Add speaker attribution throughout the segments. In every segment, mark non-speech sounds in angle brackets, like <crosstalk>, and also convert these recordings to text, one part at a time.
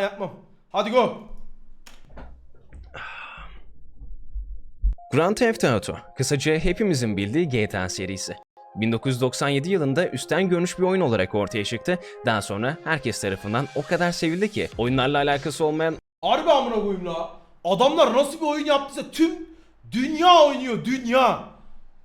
Speaker 1: Yapmam. Hadi go.
Speaker 2: Grand Theft Auto, kısaca hepimizin bildiği GTA serisi. 1997 yılında üstten görünüş bir oyun olarak ortaya çıktı. Daha sonra herkes tarafından o kadar sevildi ki oyunlarla alakası olmayan
Speaker 1: Harbi amına koyayım la. Adamlar nasıl bir oyun yaptıysa tüm dünya oynuyor dünya.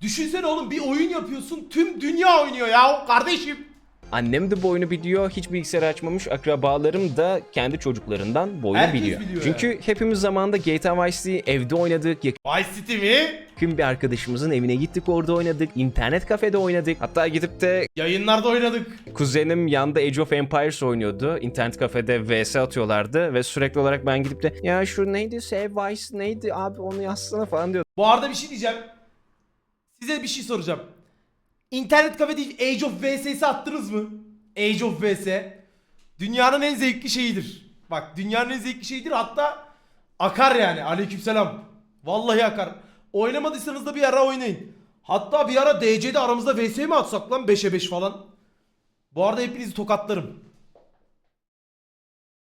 Speaker 1: Düşünsene oğlum bir oyun yapıyorsun tüm dünya oynuyor ya kardeşim.
Speaker 2: Annem de bu oyunu biliyor, hiç bilgisayar açmamış akrabalarım da kendi çocuklarından bu oyunu
Speaker 1: Herkes
Speaker 2: biliyor.
Speaker 1: biliyor
Speaker 2: Çünkü hepimiz zamanında GTA Vice City evde oynadık,
Speaker 1: Vice City mi?
Speaker 2: yakın bir arkadaşımızın evine gittik orada oynadık, internet kafede oynadık. Hatta gidip de
Speaker 1: Yayınlarda oynadık.
Speaker 2: Kuzenim yanda Age of Empires oynuyordu. İnternet kafede vs atıyorlardı ve sürekli olarak ben gidip de ya şu neydi Save Vice neydi abi onu yazsana falan diyor.
Speaker 1: Bu arada bir şey diyeceğim. Size bir şey soracağım. İnternet kafede Age of VS'si attınız mı? Age of VS. Dünyanın en zevkli şeyidir. Bak dünyanın en zevkli şeyidir hatta akar yani. Aleykümselam. Vallahi akar. Oynamadıysanız da bir ara oynayın. Hatta bir ara DC'de aramızda VS mi atsak lan 5'e 5 falan. Bu arada hepinizi tokatlarım.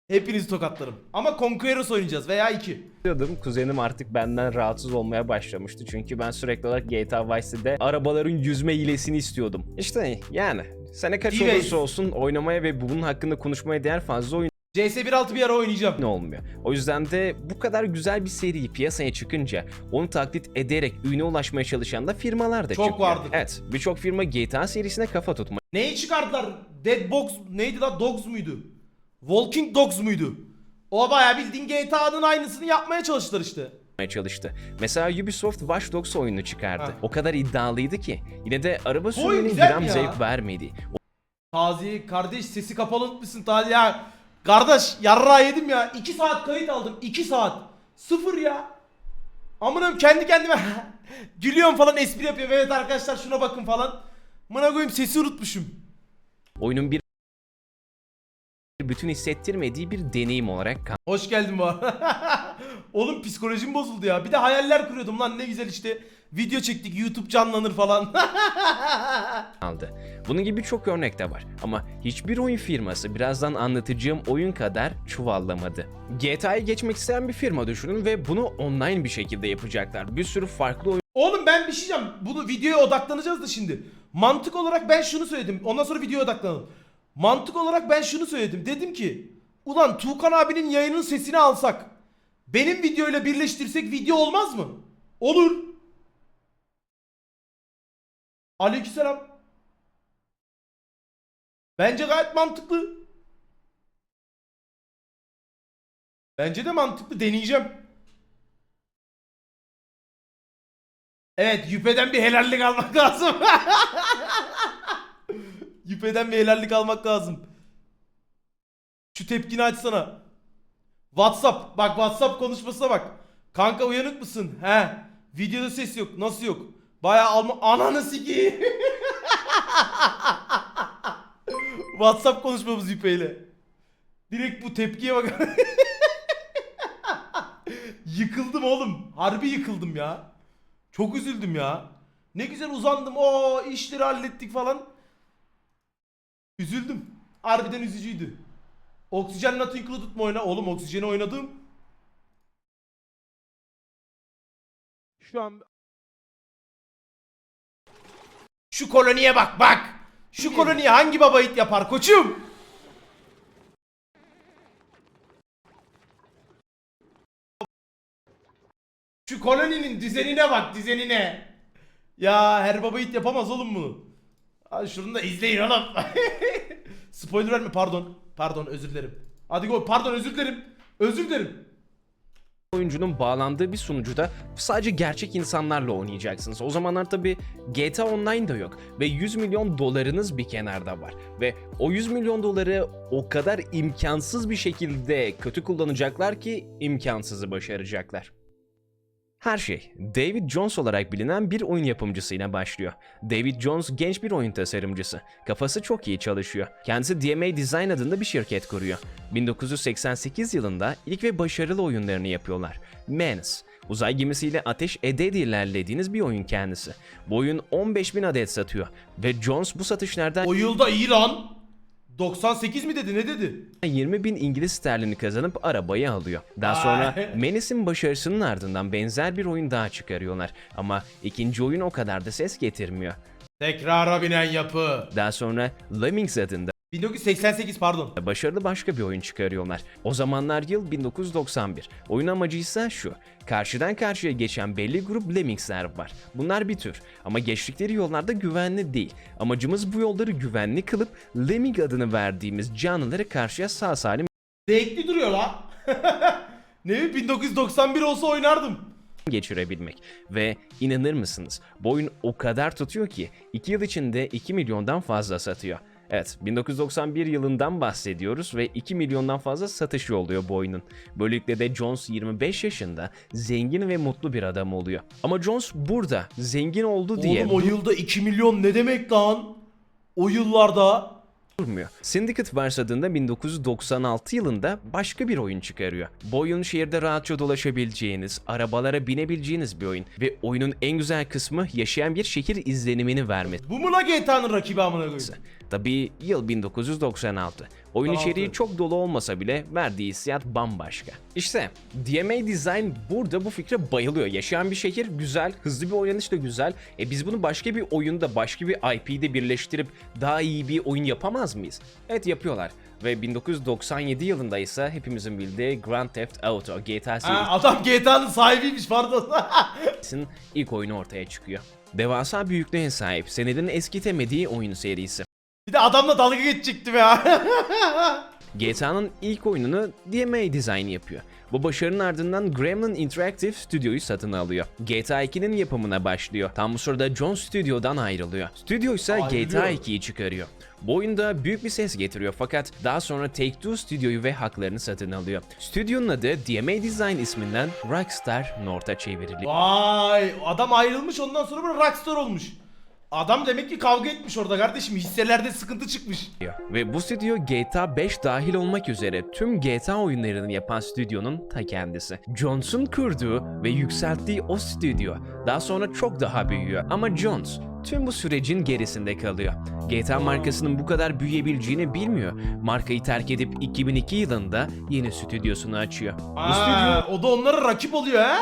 Speaker 1: Hepinizi tokatlarım. Ama Conquerors oynayacağız veya 2.
Speaker 2: diyordum. Kuzenim artık benden rahatsız olmaya başlamıştı. Çünkü ben sürekli olarak GTA Vice City'de arabaların yüzme hilesini istiyordum. İşte yani sene kaç
Speaker 1: D-Ways.
Speaker 2: olursa olsun oynamaya ve bunun hakkında konuşmaya değer fazla oyun
Speaker 1: CS 1.6 bir ara oynayacağım.
Speaker 2: olmuyor. O yüzden de bu kadar güzel bir seri piyasaya çıkınca onu taklit ederek ürüne ulaşmaya çalışan da firmalar da
Speaker 1: Çok
Speaker 2: çıkıyor.
Speaker 1: vardır.
Speaker 2: Evet birçok firma GTA serisine kafa tutmaya
Speaker 1: Neyi çıkardılar? Dead Box neydi lan? Dogs muydu? Walking Dogs muydu? O bayağı bildiğin GTA'nın aynısını yapmaya çalıştılar işte.
Speaker 2: çalıştı. Mesela Ubisoft Watch Dogs oyununu çıkardı.
Speaker 1: Ha.
Speaker 2: O kadar iddialıydı ki yine de araba sürmenin gram
Speaker 1: ya?
Speaker 2: zevk vermedi.
Speaker 1: Tazi kardeş sesi kapalı unutmuşsun Tazi ya. Kardeş yarra yedim ya. 2 saat kayıt aldım. 2 saat. Sıfır ya. Amınım kendi kendime <laughs> gülüyorum falan espri yapıyorum. Evet arkadaşlar şuna bakın falan. Mına koyayım sesi unutmuşum.
Speaker 2: Oyunun bir bütün hissettirmediği bir deneyim olarak
Speaker 1: Hoş geldin bu arada. <laughs> Oğlum psikolojim bozuldu ya. Bir de hayaller kuruyordum lan ne güzel işte. Video çektik YouTube canlanır falan. <laughs>
Speaker 2: kaldı. Bunun gibi çok örnek de var. Ama hiçbir oyun firması birazdan anlatacağım oyun kadar çuvallamadı. GTA'ya geçmek isteyen bir firma düşünün ve bunu online bir şekilde yapacaklar. Bir sürü farklı oyun
Speaker 1: Oğlum ben bir şey diyeceğim. Bunu videoya odaklanacağız da şimdi. Mantık olarak ben şunu söyledim. Ondan sonra videoya odaklanalım. Mantık olarak ben şunu söyledim. Dedim ki ulan Tuğkan abinin yayının sesini alsak benim videoyla birleştirsek video olmaz mı? Olur. Aleykümselam. Bence gayet mantıklı. Bence de mantıklı deneyeceğim. Evet Yüpe'den bir helallik almak <laughs> lazım. Yüpe'den bir helallik almak lazım. Şu tepkini açsana. Whatsapp. Bak Whatsapp konuşmasına bak. Kanka uyanık mısın? He. Videoda ses yok. Nasıl yok? Bayağı alma... Ananı sikeyim. <laughs> Whatsapp konuşmamız Yüpe'yle. Direkt bu tepkiye bak. <laughs> yıkıldım oğlum. Harbi yıkıldım ya. Çok üzüldüm ya. Ne güzel uzandım. O işleri hallettik falan. Üzüldüm. Harbiden üzücüydü. Oksijen Not Included mu oyna? Oğlum oksijeni oynadım. Şu an... Şu koloniye bak bak. Şu koloniye hangi baba it yapar koçum? Şu koloninin düzenine bak düzenine. Ya her baba it yapamaz oğlum bunu. Hadi şunu da izleyin oğlum. <laughs> Spoiler verme pardon. Pardon özür dilerim. Hadi go pardon özür dilerim. Özür dilerim.
Speaker 2: oyuncunun bağlandığı bir sunucuda sadece gerçek insanlarla oynayacaksınız. O zamanlar tabi GTA Online da yok ve 100 milyon dolarınız bir kenarda var. Ve o 100 milyon doları o kadar imkansız bir şekilde kötü kullanacaklar ki imkansızı başaracaklar. Her şey David Jones olarak bilinen bir oyun yapımcısıyla başlıyor. David Jones genç bir oyun tasarımcısı. Kafası çok iyi çalışıyor. Kendisi DMA Design adında bir şirket kuruyor. 1988 yılında ilk ve başarılı oyunlarını yapıyorlar. Menace, uzay gemisiyle ateş ede ilerlediğiniz bir oyun kendisi. Bu oyun 15.000 adet satıyor ve Jones bu satışlardan
Speaker 1: O yılda iyi. 98 mi dedi ne dedi?
Speaker 2: 20 bin İngiliz sterlini kazanıp arabayı alıyor. Daha sonra <laughs> Menace'in başarısının ardından benzer bir oyun daha çıkarıyorlar. Ama ikinci oyun o kadar da ses getirmiyor.
Speaker 1: Tekrara binen yapı.
Speaker 2: Daha sonra Lemmings adında
Speaker 1: 1988 pardon.
Speaker 2: başarılı başka bir oyun çıkarıyorlar. O zamanlar yıl 1991. Oyun amacı ise şu. Karşıdan karşıya geçen belli grup Lemmings'ler var. Bunlar bir tür ama geçtikleri yollarda güvenli değil. Amacımız bu yolları güvenli kılıp Lemming adını verdiğimiz canlıları karşıya sağ salim
Speaker 1: Zevkli duruyor la. <laughs> ne bileyim, 1991 olsa oynardım.
Speaker 2: geçirebilmek. Ve inanır mısınız bu oyun o kadar tutuyor ki 2 yıl içinde 2 milyondan fazla satıyor. Evet 1991 yılından bahsediyoruz ve 2 milyondan fazla satışı oluyor bu oyunun. Böylelikle de Jones 25 yaşında zengin ve mutlu bir adam oluyor. Ama Jones burada zengin oldu diye
Speaker 1: Oğlum o yılda 2 milyon ne demek lan? O yıllarda.
Speaker 2: durmuyor. Syndicate Wars adında 1996 yılında başka bir oyun çıkarıyor. Bu oyun şehirde rahatça dolaşabileceğiniz, arabalara binebileceğiniz bir oyun. Ve oyunun en güzel kısmı yaşayan bir şehir izlenimini vermesi.
Speaker 1: Bu mu la GTA'nın rakibi amına koyayım?
Speaker 2: Tabii yıl 1996. Oyun
Speaker 1: 96.
Speaker 2: içeriği çok dolu olmasa bile verdiği hissiyat bambaşka. İşte DMA Design burada bu fikre bayılıyor. Yaşayan bir şehir güzel, hızlı bir oynanış da güzel. E biz bunu başka bir oyunda, başka bir IP'de birleştirip daha iyi bir oyun yapamaz mıyız? Evet yapıyorlar. Ve 1997 yılında ise hepimizin bildiği Grand Theft Auto GTA
Speaker 1: Ha, adam GTA'nın sahibiymiş pardon. <laughs>
Speaker 2: ilk oyunu ortaya çıkıyor. Devasa büyüklüğe sahip, senedin eskitemediği oyun serisi.
Speaker 1: Bir de adamla dalga geçecektim ya. <laughs>
Speaker 2: GTA'nın ilk oyununu DMA Design yapıyor. Bu başarının ardından Gremlin Interactive Studio'yu satın alıyor. GTA 2'nin yapımına başlıyor. Tam bu sırada John Studio'dan ayrılıyor. Stüdyo ise
Speaker 1: Ayrılıyor.
Speaker 2: GTA 2'yi çıkarıyor. Bu oyunda büyük bir ses getiriyor fakat daha sonra Take-Two stüdyoyu ve haklarını satın alıyor. Stüdyonun adı DMA Design isminden Rockstar North'a çevriliyor.
Speaker 1: Vay adam ayrılmış ondan sonra böyle rockstar olmuş. Adam demek ki kavga etmiş orada kardeşim hisselerde sıkıntı çıkmış.
Speaker 2: Ve bu stüdyo GTA 5 dahil olmak üzere tüm GTA oyunlarını yapan stüdyonun ta kendisi. Jones'un kurduğu ve yükselttiği o stüdyo daha sonra çok daha büyüyor ama Jones tüm bu sürecin gerisinde kalıyor. GTA markasının bu kadar büyüyebileceğini bilmiyor. Markayı terk edip 2002 yılında yeni stüdyosunu açıyor. Bu stüdyo
Speaker 1: Aa, o da onlara rakip oluyor ha?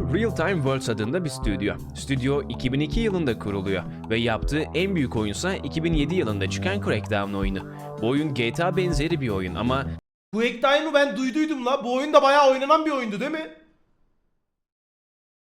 Speaker 2: Real Time Worlds adında bir stüdyo. Stüdyo 2002 yılında kuruluyor ve yaptığı en büyük oyunsa 2007 yılında çıkan Crackdown oyunu. Bu oyun GTA benzeri bir oyun ama
Speaker 1: Bu Ektime'ı ben duyduydum la. Bu oyunda bayağı oynanan bir oyundu değil mi?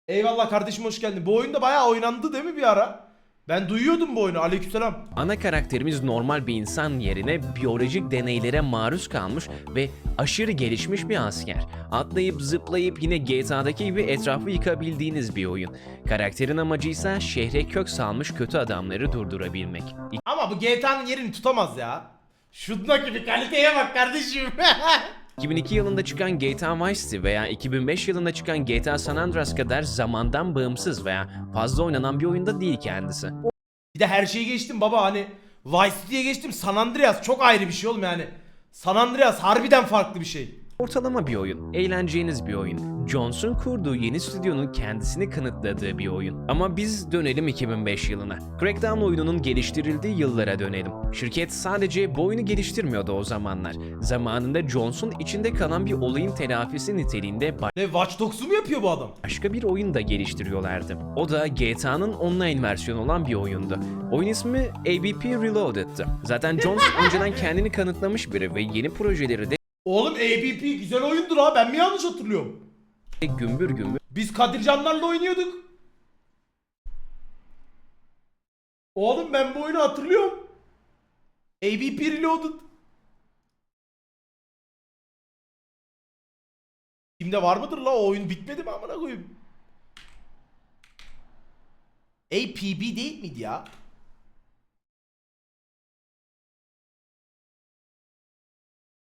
Speaker 1: Eyvallah kardeşim hoş geldin. Bu oyunda bayağı oynandı değil mi bir ara? Ben duyuyordum bu oyunu. Aleykümselam.
Speaker 2: ana karakterimiz normal bir insan yerine biyolojik deneylere maruz kalmış ve aşırı gelişmiş bir asker. Atlayıp zıplayıp yine GTA'daki gibi etrafı yıkabildiğiniz bir oyun. Karakterin amacı ise şehre kök salmış kötü adamları durdurabilmek.
Speaker 1: Ama bu GTA'nın yerini tutamaz ya. Şundaki bir kaliteye bak kardeşim. <laughs>
Speaker 2: 2002 yılında çıkan GTA Vice City veya 2005 yılında çıkan GTA San Andreas kadar zamandan bağımsız veya fazla oynanan bir oyunda değil kendisi.
Speaker 1: bir de her şeyi geçtim baba hani Vice City'ye geçtim. San Andreas çok ayrı bir şey oğlum yani. San Andreas harbiden farklı bir şey.
Speaker 2: Ortalama bir oyun, eğleneceğiniz bir oyun. Jones'un kurduğu yeni stüdyonun kendisini kanıtladığı bir oyun. Ama biz dönelim 2005 yılına. Crackdown oyununun geliştirildiği yıllara dönelim. Şirket sadece bu oyunu geliştirmiyordu o zamanlar. Zamanında Jones'un içinde kalan bir olayın telafisi niteliğinde
Speaker 1: Ne Watch Dogs'u mu yapıyor bu adam?
Speaker 2: başka bir oyun da geliştiriyorlardı. O da GTA'nın online versiyonu olan bir oyundu. Oyun ismi ABP Reloaded'tı. Zaten Jones <laughs> önceden kendini kanıtlamış biri ve yeni projeleri de
Speaker 1: Oğlum ABP güzel oyundur ha ben mi yanlış hatırlıyorum?
Speaker 2: gümbür gümbür
Speaker 1: Biz Kadircanlarla oynuyorduk. Oğlum ben bu oyunu hatırlıyorum. ABP Reloaded. Kimde var mıdır la o oyun bitmedi mi amına koyayım? APB değil miydi ya?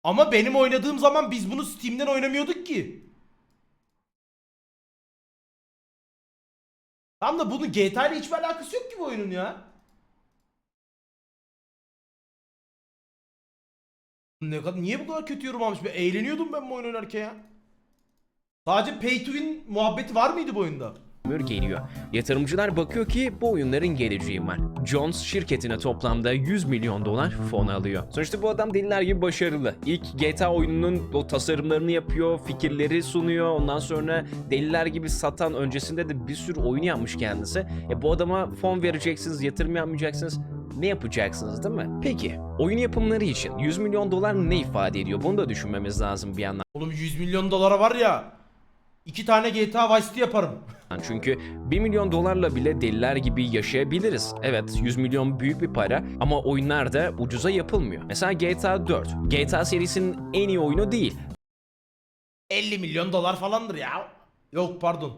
Speaker 1: Ama benim oynadığım zaman biz bunu Steam'den oynamıyorduk ki. Tam da bunun GTA ile hiçbir alakası yok ki bu oyunun ya. Ne kadar niye bu kadar kötü yorum almış? Ben eğleniyordum ben bu oyun oynarken ya. Sadece pay to win muhabbeti var mıydı bu oyunda?
Speaker 2: Ömür geliyor. Yatırımcılar bakıyor ki bu oyunların geleceği var. Jones şirketine toplamda 100 milyon dolar fon alıyor. Sonuçta bu adam deliler gibi başarılı. İlk GTA oyununun o tasarımlarını yapıyor, fikirleri sunuyor. Ondan sonra deliler gibi satan öncesinde de bir sürü oyun yapmış kendisi. E bu adama fon vereceksiniz, yatırım yapmayacaksınız. Ne yapacaksınız değil mi? Peki oyun yapımları için 100 milyon dolar ne ifade ediyor? Bunu da düşünmemiz lazım bir yandan.
Speaker 1: Oğlum 100 milyon dolara var ya. iki tane GTA Vice City yaparım. <laughs>
Speaker 2: Çünkü 1 milyon dolarla bile deliler gibi yaşayabiliriz. Evet 100 milyon büyük bir para ama oyunlar da ucuza yapılmıyor. Mesela GTA 4. GTA serisinin en iyi oyunu değil.
Speaker 1: 50 milyon dolar falandır ya. Yok pardon.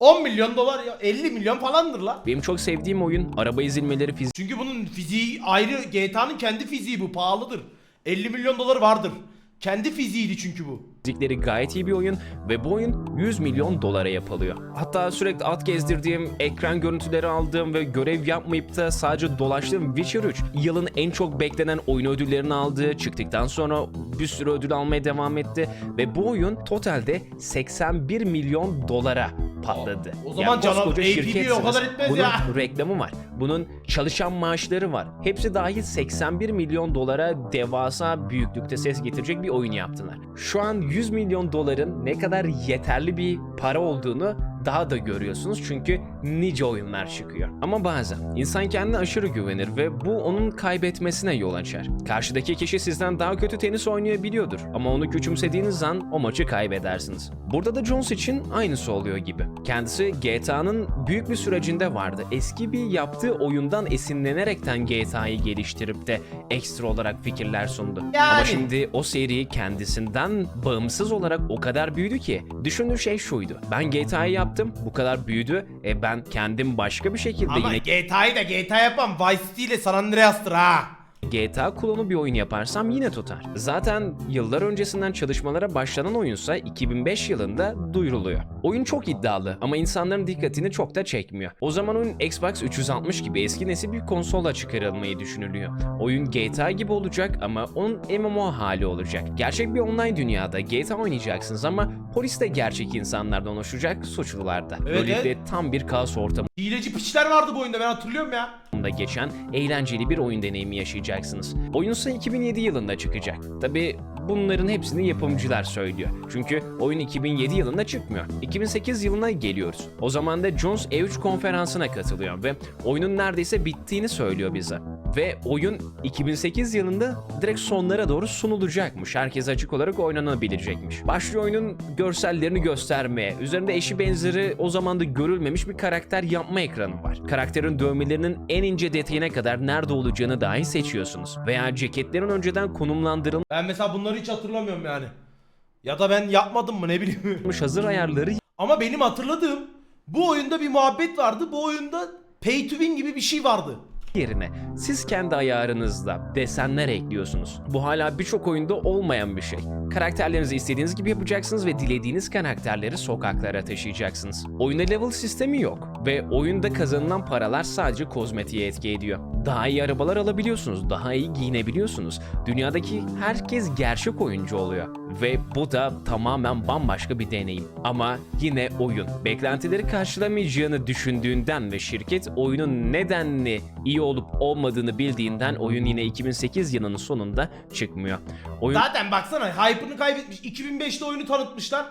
Speaker 1: 10 milyon dolar ya 50 milyon falandır la.
Speaker 2: Benim çok sevdiğim oyun. Araba ezilmeleri,
Speaker 1: Çünkü bunun fiziği ayrı GTA'nın kendi fiziği bu pahalıdır. 50 milyon dolar vardır. Kendi fiziğiydi çünkü bu.
Speaker 2: Fizikleri gayet iyi bir oyun ve bu oyun 100 milyon dolara yapılıyor. Hatta sürekli at gezdirdiğim, ekran görüntüleri aldığım ve görev yapmayıp da sadece dolaştığım Witcher 3 yılın en çok beklenen oyun ödüllerini aldı. Çıktıktan sonra bir sürü ödül almaya devam etti ve bu oyun totalde 81 milyon dolara patladı.
Speaker 1: O zaman canım,
Speaker 2: koskoca
Speaker 1: APB o kadar etmez
Speaker 2: Bunun
Speaker 1: ya.
Speaker 2: reklamı var. Bunun çalışan maaşları var. Hepsi dahil 81 milyon dolara devasa büyüklükte ses getirecek bir oyun yaptılar. Şu an 100 milyon doların ne kadar yeterli bir para olduğunu daha da görüyorsunuz. Çünkü nice oyunlar çıkıyor. Ama bazen insan kendine aşırı güvenir ve bu onun kaybetmesine yol açar. Karşıdaki kişi sizden daha kötü tenis oynayabiliyordur ama onu küçümsediğiniz an o maçı kaybedersiniz. Burada da Jones için aynısı oluyor gibi. Kendisi GTA'nın büyük bir sürecinde vardı. Eski bir yaptığı oyundan esinlenerekten GTA'yı geliştirip de ekstra olarak fikirler sundu. Ama
Speaker 1: Yani.
Speaker 2: şimdi o seri kendisinden bağımsız olarak o kadar büyüdü ki düşündüğü şey şuydu. Ben GTA'yı yaptım, bu kadar büyüdü. E ben kendim başka bir şekilde
Speaker 1: Ama
Speaker 2: yine
Speaker 1: GTA'yı da GTA yapmam. Vice City ile San Andreas'tır ha.
Speaker 2: GTA klonu bir oyun yaparsam yine tutar. Zaten yıllar öncesinden çalışmalara başlanan oyunsa 2005 yılında duyuruluyor. Oyun çok iddialı ama insanların dikkatini çok da çekmiyor. O zaman oyun Xbox 360 gibi eski nesil bir konsola çıkarılmayı düşünülüyor. Oyun GTA gibi olacak ama onun MMO hali olacak. Gerçek bir online dünyada GTA oynayacaksınız ama polis de gerçek insanlardan oluşacak suçlular da.
Speaker 1: Evet,
Speaker 2: Böylelikle tam bir kaos ortamı
Speaker 1: Hileci piçler vardı bu oyunda ben hatırlıyorum ya.
Speaker 2: Da geçen eğlenceli bir oyun deneyimi yaşayacaksınız. Oyun ise 2007 yılında çıkacak. Tabi bunların hepsini yapımcılar söylüyor. Çünkü oyun 2007 yılında çıkmıyor. 2008 yılına geliyoruz. O zaman da Jones E3 konferansına katılıyor ve oyunun neredeyse bittiğini söylüyor bize. Ve oyun 2008 yılında direkt sonlara doğru sunulacakmış. Herkes açık olarak oynanabilecekmiş. Başlıyor oyunun görsellerini göstermeye. Üzerinde eşi benzeri o zaman da görülmemiş bir karakter yapma ekranı var. Karakterin dövmelerinin en ince detayına kadar nerede olacağını dahi seçiyorsunuz. Veya ceketlerin önceden konumlandırılmış
Speaker 1: Ben mesela bunları hiç hatırlamıyorum yani. Ya da ben yapmadım mı ne bileyim.
Speaker 2: hazır ayarları
Speaker 1: Ama benim hatırladığım bu oyunda bir muhabbet vardı. Bu oyunda pay to win gibi bir şey vardı.
Speaker 2: Yerine siz kendi ayarınızda desenler ekliyorsunuz. Bu hala birçok oyunda olmayan bir şey. Karakterlerinizi istediğiniz gibi yapacaksınız ve dilediğiniz karakterleri sokaklara taşıyacaksınız. Oyunda level sistemi yok ve oyunda kazanılan paralar sadece kozmetiğe etki ediyor. Daha iyi arabalar alabiliyorsunuz, daha iyi giyinebiliyorsunuz. Dünyadaki herkes gerçek oyuncu oluyor ve bu da tamamen bambaşka bir deneyim. Ama yine oyun. Beklentileri karşılamayacağını düşündüğünden ve şirket oyunun nedenli iyi olup olmadığını bildiğinden oyun yine 2008 yılının sonunda çıkmıyor. Oyun
Speaker 1: Zaten baksana hype'ını kaybetmiş. 2005'te oyunu tanıtmışlar.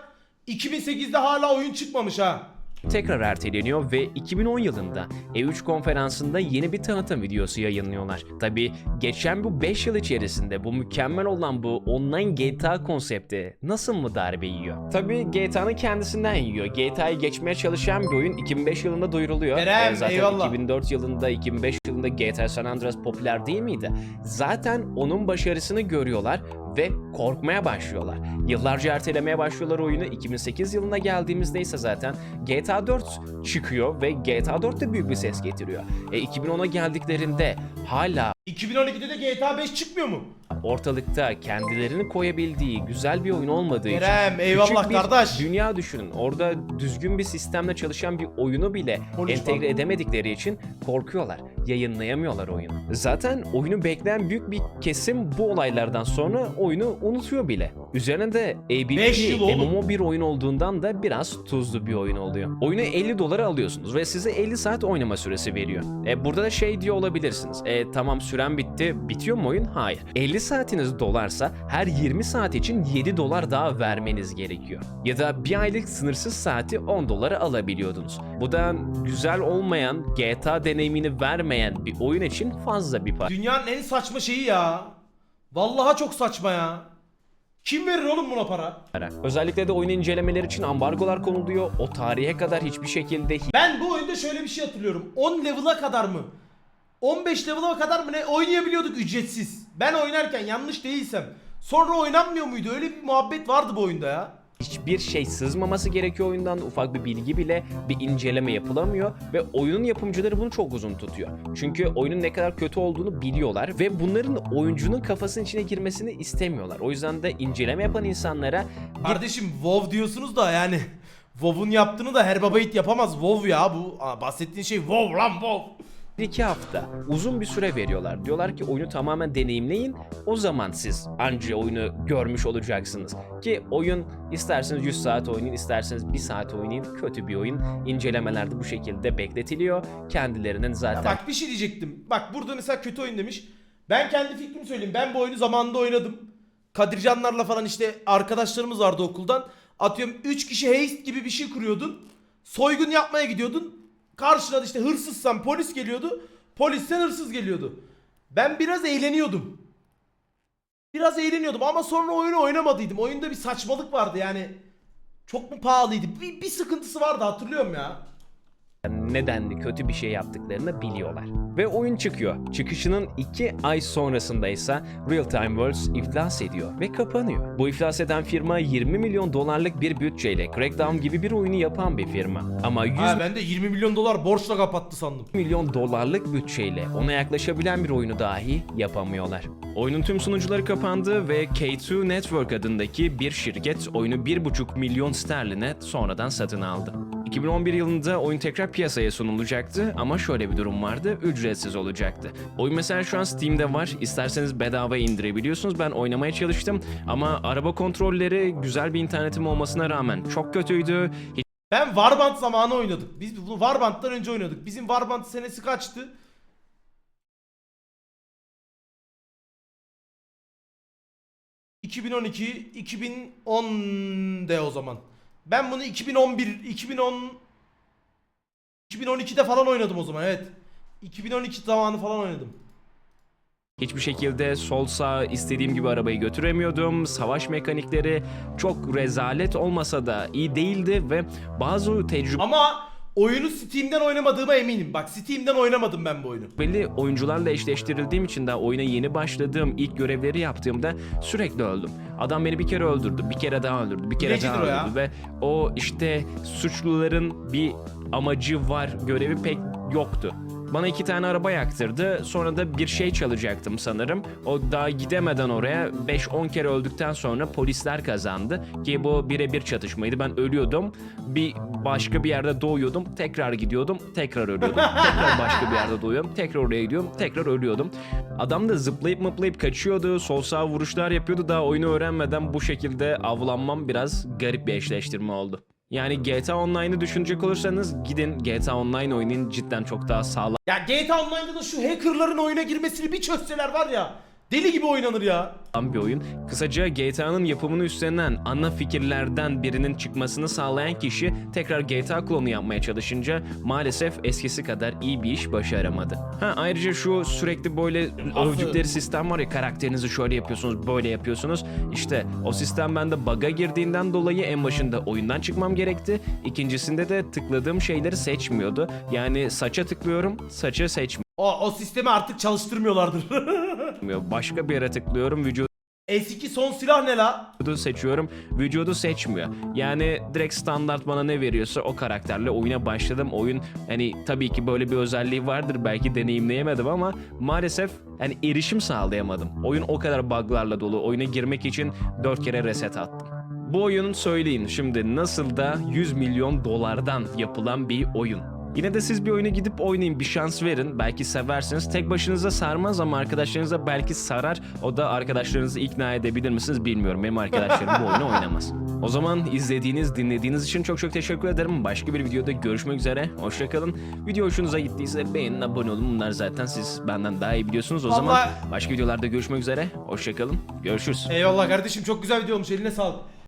Speaker 1: 2008'de hala oyun çıkmamış ha.
Speaker 2: Tekrar erteleniyor ve 2010 yılında E3 konferansında yeni bir tanıtım videosu yayınlıyorlar. Tabi geçen bu 5 yıl içerisinde bu mükemmel olan bu online GTA konsepti nasıl mı darbe yiyor? Tabi GTA'nın kendisinden yiyor. GTA'yı geçmeye çalışan bir oyun 2005 yılında duyuruluyor.
Speaker 1: Kerem,
Speaker 2: Ee, zaten
Speaker 1: eyvallah.
Speaker 2: 2004 yılında 2005 yılında GTA San Andreas popüler değil miydi? Zaten onun başarısını görüyorlar ve korkmaya başlıyorlar. Yıllarca ertelemeye başlıyorlar oyunu. 2008 yılına geldiğimizde ise zaten GTA 4 çıkıyor ve GTA 4 de büyük bir ses getiriyor. E 2010'a geldiklerinde hala
Speaker 1: 2012'de de GTA 5 çıkmıyor mu?
Speaker 2: Ortalıkta kendilerini koyabildiği güzel bir oyun olmadığı için
Speaker 1: Kerem, eyvallah
Speaker 2: küçük bir
Speaker 1: kardeş.
Speaker 2: dünya düşünün. Orada düzgün bir sistemle çalışan bir oyunu bile
Speaker 1: Konuşma.
Speaker 2: entegre edemedikleri için korkuyorlar. yayınlayamıyorlar oyunu. Zaten oyunu bekleyen büyük bir kesim bu olaylardan sonra oyunu unutuyor bile. Üzerine de
Speaker 1: Beş yıl
Speaker 2: ABP
Speaker 1: oğlum.
Speaker 2: MMO bir oyun olduğundan da biraz tuzlu bir oyun oluyor. Oyunu 50 dolara alıyorsunuz ve size 50 saat oynama süresi veriyor. E, burada da şey diyor olabilirsiniz. E, tamam süren bitti. Bitiyor mu oyun? Hayır. 50 saatiniz dolarsa her 20 saat için 7 dolar daha vermeniz gerekiyor. Ya da bir aylık sınırsız saati 10 dolara alabiliyordunuz. Bu da güzel olmayan, GTA deneyimini vermeyen bir oyun için fazla bir para.
Speaker 1: Dünyanın en saçma şeyi ya. Vallahi çok saçma ya. Kim verir oğlum buna para?
Speaker 2: Özellikle de oyun incelemeleri için ambargolar konuluyor. O tarihe kadar hiçbir şekilde
Speaker 1: Ben bu oyunda şöyle bir şey hatırlıyorum. 10 level'a kadar mı? 15 level'a kadar mı ne oynayabiliyorduk ücretsiz. Ben oynarken yanlış değilsem. Sonra oynanmıyor muydu? Öyle bir muhabbet vardı bu oyunda ya.
Speaker 2: hiçbir şey sızmaması gerekiyor oyundan. Ufak bir bilgi bile bir inceleme yapılamıyor ve oyunun yapımcıları bunu çok uzun tutuyor. Çünkü oyunun ne kadar kötü olduğunu biliyorlar ve bunların oyuncunun kafasının içine girmesini istemiyorlar. O yüzden de inceleme yapan insanlara
Speaker 1: Kardeşim WoW diyorsunuz da yani <laughs> WoW'un yaptığını da her baba yiğit yapamaz. WoW ya bu Aa, bahsettiğin şey WoW lan WoW.
Speaker 2: Bir iki hafta uzun bir süre veriyorlar. Diyorlar ki oyunu tamamen deneyimleyin. O zaman siz anca oyunu görmüş olacaksınız. Ki oyun isterseniz 100 saat oynayın, isterseniz 1 saat oynayın. Kötü bir oyun. İncelemelerde bu şekilde bekletiliyor. Kendilerinin zaten
Speaker 1: Bak bir şey diyecektim. Bak burada mesela kötü oyun demiş. Ben kendi fikrimi söyleyeyim. Ben bu oyunu zamanında oynadım. Kadircanlarla falan işte arkadaşlarımız vardı okuldan. Atıyorum 3 kişi heist gibi bir şey kuruyordun. Soygun yapmaya gidiyordun. Karşına da işte hırsızsan polis geliyordu. Polisten hırsız geliyordu. Ben biraz eğleniyordum. Biraz eğleniyordum ama sonra oyunu oynamadıydım. Oyunda bir saçmalık vardı yani. Çok mu pahalıydı? Bir, bir sıkıntısı vardı hatırlıyorum ya.
Speaker 2: Nedenli kötü bir şey yaptıklarını biliyorlar. Ve oyun çıkıyor. Çıkışının 2 ay sonrasında ise Real Time Worlds iflas ediyor ve kapanıyor. Bu iflas eden firma 20 milyon dolarlık bir bütçeyle Crackdown gibi bir oyunu yapan bir firma. Ama 100
Speaker 1: Ha, ben de 20 milyon dolar borçla kapattı sandım.
Speaker 2: milyon dolarlık bütçeyle ona yaklaşabilen bir oyunu dahi yapamıyorlar. Oyunun tüm sunucuları kapandı ve K2 Network adındaki bir şirket oyunu 1,5 milyon sterline sonradan satın aldı. 2011 yılında oyun tekrar piyasaya sunulacaktı ama şöyle bir durum vardı, ücretsiz olacaktı. Oyun mesela şu an Steam'de var, isterseniz bedava indirebiliyorsunuz. Ben oynamaya çalıştım ama araba kontrolleri güzel bir internetim olmasına rağmen çok kötüydü.
Speaker 1: Ben Warband zamanı oynadık. Biz bunu Warband'dan önce oynadık. Bizim Warband senesi kaçtı? ...2012, 2010 de o zaman. Ben bunu 2011, 2010... 2012'de falan oynadım o zaman evet. 2012 zamanı falan oynadım.
Speaker 2: Hiçbir şekilde sol sağ istediğim gibi arabayı götüremiyordum. Savaş mekanikleri çok rezalet olmasa da iyi değildi ve bazı tecrübeli
Speaker 1: Ama oyunu Steam'den oynamadığıma eminim. Bak Steam'den oynamadım ben bu oyunu.
Speaker 2: oyuncularla eşleştirildiğim için de oyuna yeni başladığım ilk görevleri yaptığımda sürekli öldüm. Adam beni bir kere öldürdü, bir kere daha öldürdü, bir kere
Speaker 1: Hilecidir
Speaker 2: daha
Speaker 1: o ya.
Speaker 2: öldürdü ve o işte suçluların bir amacı var görevi pek yoktu. Bana iki tane araba yaktırdı. Sonra da bir şey çalacaktım sanırım. O daha gidemeden oraya 5-10 kere öldükten sonra polisler kazandı. Ki bu birebir çatışmaydı. Ben ölüyordum. Bir başka bir yerde doğuyordum. Tekrar gidiyordum. Tekrar ölüyordum. <laughs> tekrar başka bir yerde doğuyordum. Tekrar oraya gidiyordum. Tekrar ölüyordum. Adam da zıplayıp mıplayıp kaçıyordu. Sol sağ vuruşlar yapıyordu. Daha oyunu öğrenmeden bu şekilde avlanmam biraz garip bir eşleştirme oldu. Yani GTA Online'ı düşünecek olursanız gidin GTA Online oynayın cidden çok daha sağlam
Speaker 1: Ya GTA Online'da da şu hackerların oyuna girmesini bir çözseler var ya. Deli gibi oynanır ya.
Speaker 2: Bir oyun. Kısaca GTA'nın yapımını üstlenen ana fikirlerden birinin çıkmasını sağlayan kişi tekrar GTA klonu yapmaya çalışınca maalesef eskisi kadar iyi bir iş başaramadı. Ha ayrıca şu sürekli böyle övdükleri sistem var ya karakterinizi şöyle yapıyorsunuz böyle yapıyorsunuz. İşte o sistem bende bug'a girdiğinden dolayı en başında oyundan çıkmam gerekti. İkincisinde de tıkladığım şeyleri seçmiyordu. Yani saça tıklıyorum saçı seçmiyor.
Speaker 1: O, o sistemi artık çalıştırmıyorlardır. <laughs>
Speaker 2: Başka bir yere tıklıyorum vücudu
Speaker 1: S2 son silah ne la?
Speaker 2: vücudu seçiyorum. Vücudu seçmiyor. Yani direkt standart bana ne veriyorsa o karakterle oyuna başladım. Oyun hani tabii ki böyle bir özelliği vardır. Belki deneyimleyemedim ama maalesef hani erişim sağlayamadım. Oyun o kadar buglarla dolu. Oyuna girmek için 4 kere reset attım. Bu oyunun söyleyin şimdi nasıl da 100 milyon dolardan yapılan bir oyun. Yine de siz bir oyuna gidip oynayın, bir şans verin. Belki seversiniz. Tek başınıza sarmaz ama arkadaşlarınıza belki sarar. O da arkadaşlarınızı ikna edebilir misiniz bilmiyorum. Benim arkadaşlarım bu oyunu oynamaz. O zaman izlediğiniz, dinlediğiniz için çok çok teşekkür ederim. Başka bir videoda görüşmek üzere. Hoşçakalın. Video hoşunuza gittiyse beğenin, abone olun. Bunlar zaten siz benden daha iyi biliyorsunuz. O zaman
Speaker 1: Vallahi-
Speaker 2: başka videolarda görüşmek üzere. Hoşçakalın. Görüşürüz.
Speaker 1: Eyvallah kardeşim çok güzel video olmuş eline sağlık.